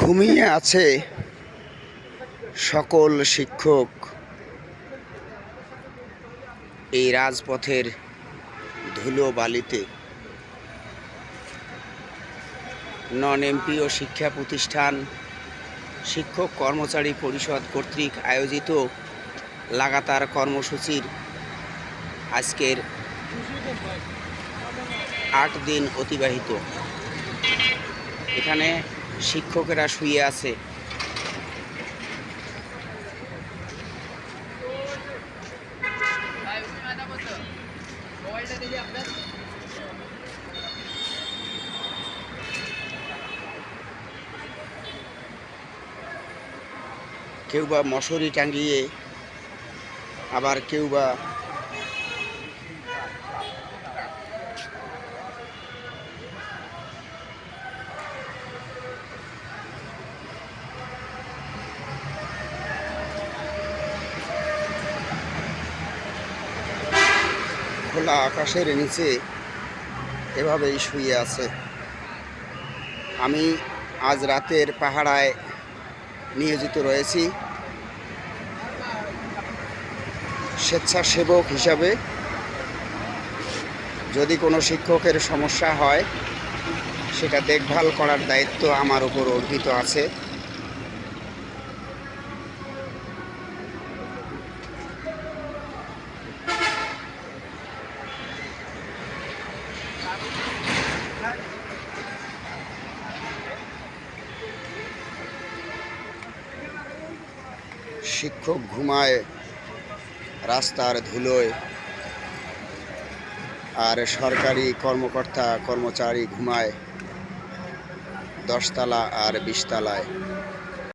ঘুমিয়ে আছে সকল শিক্ষক। এই রাজপথের ধুলো বালিতে নন এমপিও শিক্ষা প্রতিষ্ঠান, শিক্ষক কর্মচারী পরিষদ কর্তৃক আয়োজিত লাগাতার কর্মসূচির আজকের আট দিন অতিবাহিত। এখানে শিক্ষকেরা শুয়ে আছে। কেউ বা মশারি টাঙ্গিয়ে আবার কেউ বা খোলা আকাশের নিচে এভাবেই শুয়ে আছে। আমি আজ রাতের পাহাড়ায় নিয়োজিত রয়েছি। স্বেচ্ছাসেবক হিসাবে যদি কোনো শিক্ষকের সমস্যা হয়, সেটা দেখভাল করার দায়িত্ব আমার উপর অর্পিত আছে। শিক্ষক ঘুমায় রাস্তার ধুলোয় আর সরকারি কর্মকর্তা কর্মচারী ঘুমায় দশতলা আর বিশতলায়।